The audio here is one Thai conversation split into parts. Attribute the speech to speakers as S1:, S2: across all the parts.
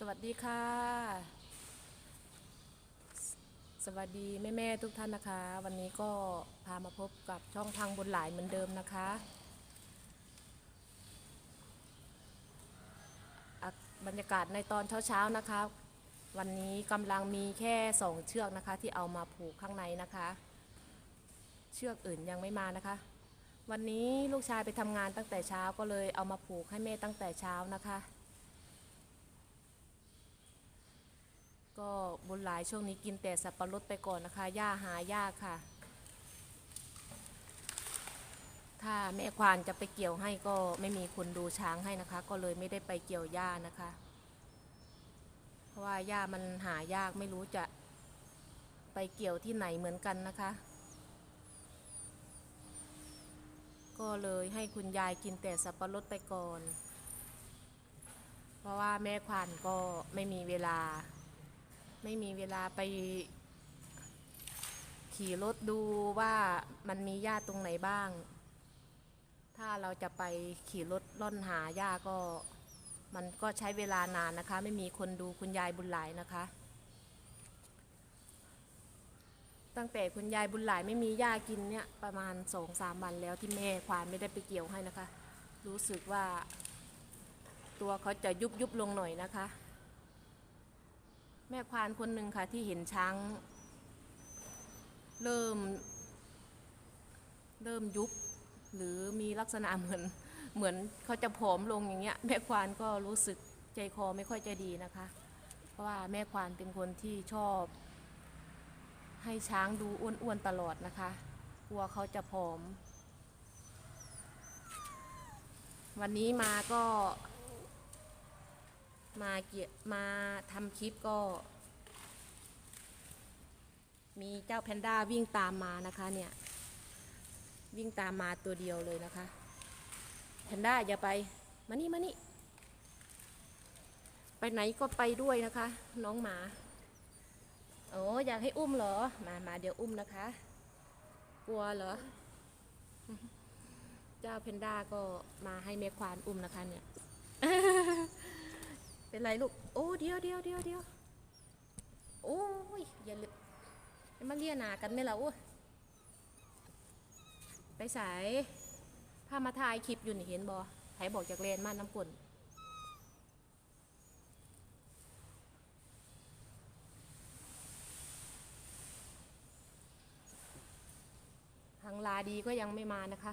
S1: สวัสดีค่ะ สวัสดีแม่แม่ๆทุกท่านนะคะ วันนี้ก็พามาพบกับช่องพังบนหลายเหมือนเดิมนะคะอะบรรยากาศในตอนเช้าๆนะคะ วันนี้กำลังมีแค่สองเชือกนะคะที่เอามาผูกข้างในนะคะ เชือกอื่นยังไม่มานะคะ วันนี้ลูกชายไปทำงานตั้งแต่เช้าก็เลยเอามาผูกให้แม่ตั้งแต่เช้านะคะ ก็บุญหลายช่วงนี้กินแต่สับปะรดไปก่อนนะคะหญ้าหายากค่ะ ถ้าแม่ควานจะไปเกี่ยวให้ก็ไม่มีคนดูช้างให้นะคะ ก็เลยไม่ได้ไปเกี่ยวหญ้านะคะ เพราะว่าหญ้ามันหายากไม่รู้จะไปเกี่ยวที่ไหนเหมือนกันนะคะ ก็เลยให้คุณยายกินแต่สับปะรดไปก่อน เพราะว่าแม่ควานก็ไม่มีเวลา ไม่มีเวลาไป ขี่รถดูว่ามันมีหญ้าตรงไหนบ้าง ถ้าเราจะไปขี่รถล่อนหาหญ้าก็มันก็ใช้เวลานานนะคะ ไม่มีคนดูคุณยายบุญหลายนะคะ ตั้งแต่คุณยายบุญหลายไม่มีหญ้ากินเนี่ยประมาณสองสามวันแล้วที่แม่ควานไม่ได้ไปเกี่ยวให้นะคะ รู้สึกว่า ตัวเขาจะยุบยุบลงหน่อยนะคะ แม่ควานคนหนึ่งค่ะที่เห็นช้าง เริ่ม เริ่มยุบ หรือมีลักษณะเหมือนเหมือนเขาจะผอมลงอย่างเงี้ยแม่ควานก็รู้สึกใจคอไม่ค่อยจะดีนะคะ เพราะว่าแม่ควานเป็นคนที่ชอบ ให้ช้างดูอ้วนๆตลอดนะคะ กลัวเขาจะผอม วันนี้มาก็ มาเกี่ยมาทำคลิปก็ มีเจ้าแพนด้าวิ่งตามมานะคะเนี่ย วิ่งตามมาตัวเดียวเลยนะคะแพนด้าอย่าไป มานี่มานี่ ไปไหนก็ไปด้วยนะคะ น้องหมาโอ้อยากให้อุ้มเหรอ มามาเดี๋ยวอุ้มนะคะ กลัวเหรอ เจ้าแพนด้าก็มาให้แม่ควานอุ้มนะคะเนี่ย เป็นไรลูก โอ้เดียวเดียวเดียวเดียวโอ้ยอย่าเลยอย่ามาเลียนากันไหมล่ะโอ้ไปสายพามาถ่ายคลิปอยู่นี่เห็นบอไผบอกจากเลนมาน้ำกลนพังลาดีก็ยังไม่มานะคะ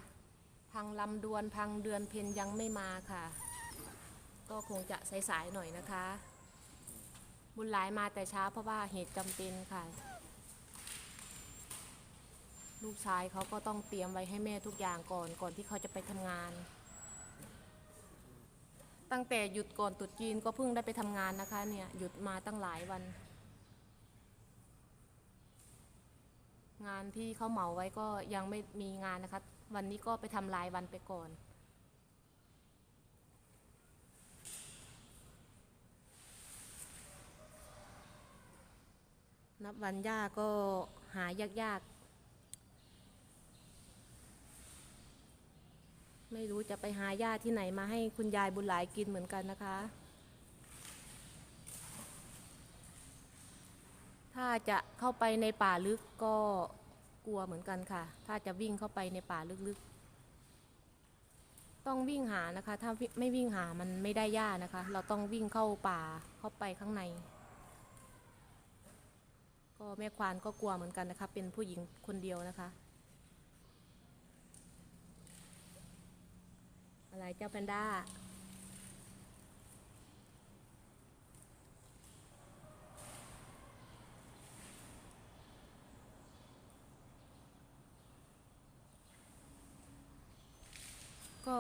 S1: พังลำดวนพังเดือนเพนยังไม่มาค่ะ ก็คงจะสายๆหน่อยนะคะ บุญหลายมาแต่เช้าเพราะว่าเหตุจำเป็นค่ะ ลูกชายเขาก็ต้องเตรียมไว้ให้แม่ทุกอย่างก่อนก่อนที่เขาจะไปทำงาน ตั้งแต่หยุดก่อนตรุษจีนก็เพิ่งได้ไปทำงานนะคะเนี่ยหยุดมาตั้งหลายวัน งานที่เขาเหมาไว้ก็ยังไม่มีงานนะคะ วันนี้ก็ไปทำรายวันไปก่อน นับวันย่าก็หายากๆไม่รู้จะไปหาย่าที่ไหนมาให้คุณยายบุญหลายกินเหมือนกันนะคะ ถ้าจะเข้าไปในป่าลึกก็กลัวเหมือนกันค่ะ ถ้าจะวิ่งเข้าไปในป่าลึกๆ ต้องวิ่งหานะคะ ถ้าไม่วิ่งหามันไม่ได้ย่านะคะ เราต้องวิ่งเข้าป่าเข้าไปข้างใน ก็แม่ควานก็กลัวเหมือนกันนะคะ เป็นผู้หญิงคนเดียวนะคะ อะไรเจ้าแพนด้าก็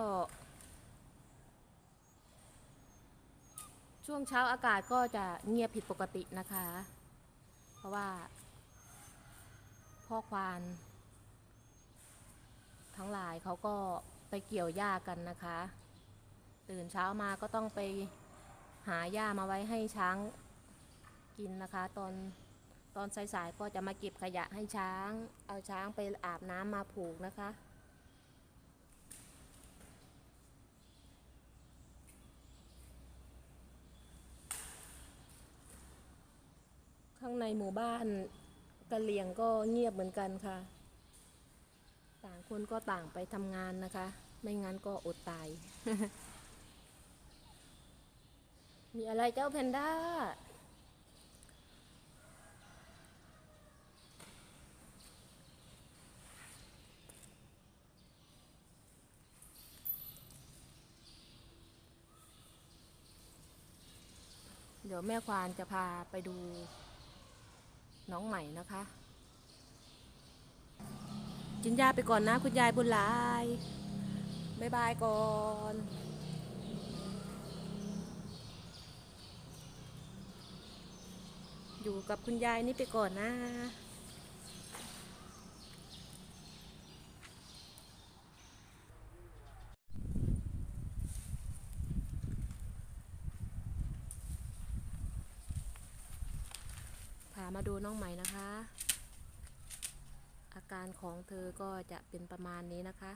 S1: ช่วงเช้าอากาศก็จะเงียบผิดปกตินะคะ เพราะว่า พ่อควาน ทั้งหลายเขาก็ไปเกี่ยวหญ้ากันนะคะ ตื่นเช้ามาก็ต้องไปหาหญ้ามาไว้ให้ช้างกินนะคะ ตอนตอนสายๆก็จะมาเก็บขยะให้ช้าง เอาช้างไปอาบน้ำมาผูกนะคะางในหมู่บ้านกะเหลี่ยงก็เงียบเหมือนกันค่ะ ต่างคนก็ต่างไปทำงานนะคะ ไม่งั้นก็อดตาย มีอะไรเจ้าแพนด้าเดี๋ยวแม่ควานจะพาไปดู น้องใหม่นะคะ กินยาไปก่อนนะ คุณยายบุญลายบายบายก่อนอยู่กับคุณยายนี่ไปก่อนนะ มาดูน้องใหม่นะคะ อาการของเธอก็จะเป็นประมาณนี้นะคะ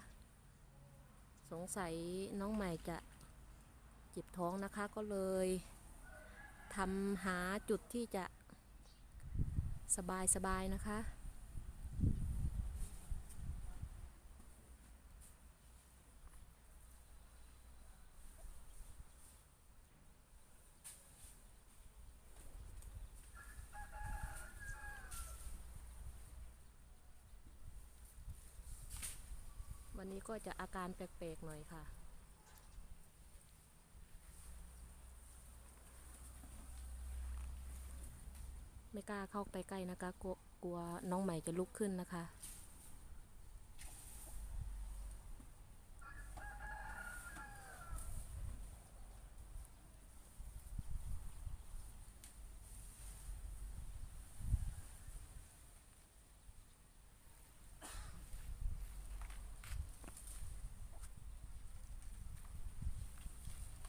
S1: สงสัยน้องใหม่จะเจ็บท้องนะคะก็เลยทำหาจุดที่จะสบายสบายๆนะคะ ก็จะอาการแปลกๆหน่อยค่ะ ไม่กล้าเข้าไปใกล้นะคะกลัวกลัวน้องใหม่จะลุกขึ้นนะคะ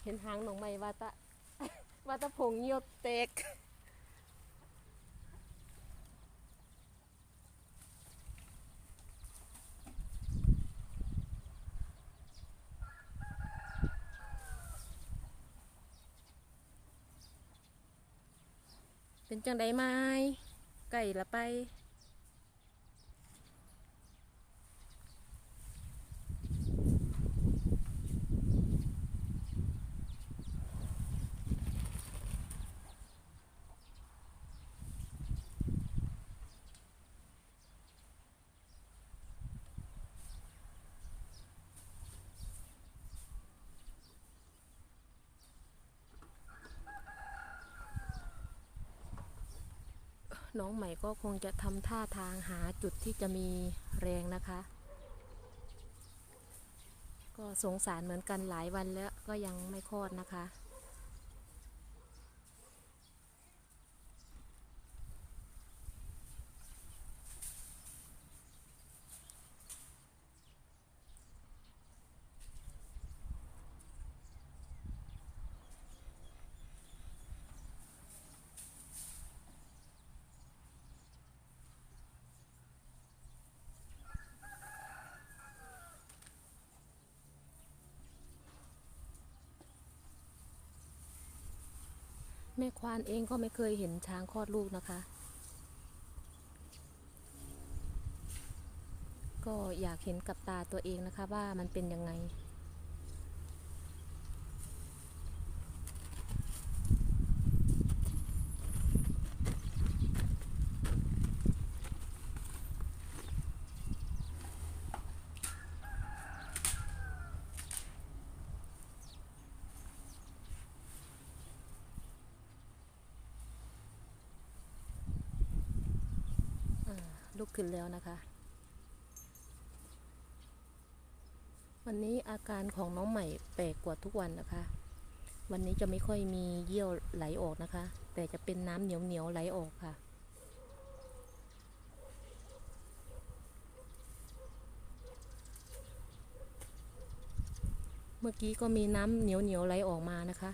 S1: เห็นหางน้องใหม่ว่าตะว่าตะผงเหี่ยวเตกเป็นจังไดไม้ไก่ละไป น้องใหม่ก็คงจะทำท่าทางหาจุดที่จะมีแรงนะคะ ก็สงสารเหมือนกันหลายวันแล้วก็ยังไม่คลอดนะคะ แม่ควานเองก็ไม่เคยเห็นช้างคลอดลูกนะคะ ก็อยากเห็นกับตาตัวเองนะคะว่ามันเป็นยังไง ลุกขึ้นแล้วนะคะ วันนี้อาการของน้องใหม่แปลกกว่าทุกวันนะคะ วันนี้จะไม่ค่อยมีเยี่ยวไหลออกนะคะ แต่จะเป็นน้ำเหนียวเหนียวไหลออกค่ะ เมื่อกี้ก็มีน้ำเหนียวเหนียวไหลออกมานะคะ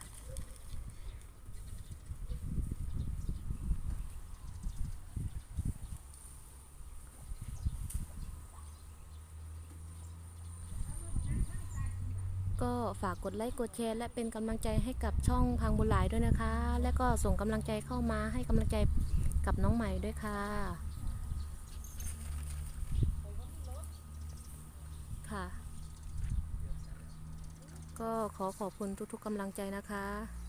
S1: ก็ฝากกดไลค์กดแชร์และเป็นกำลังใจให้กับช่องพังบุญหลายด้วยนะคะ และก็ส่งกำลังใจเข้ามาให้กำลังใจกับน้องใหม่ด้วยค่ะ ค่ะ ก็ขอขอบคุณทุกๆกำลังใจนะคะ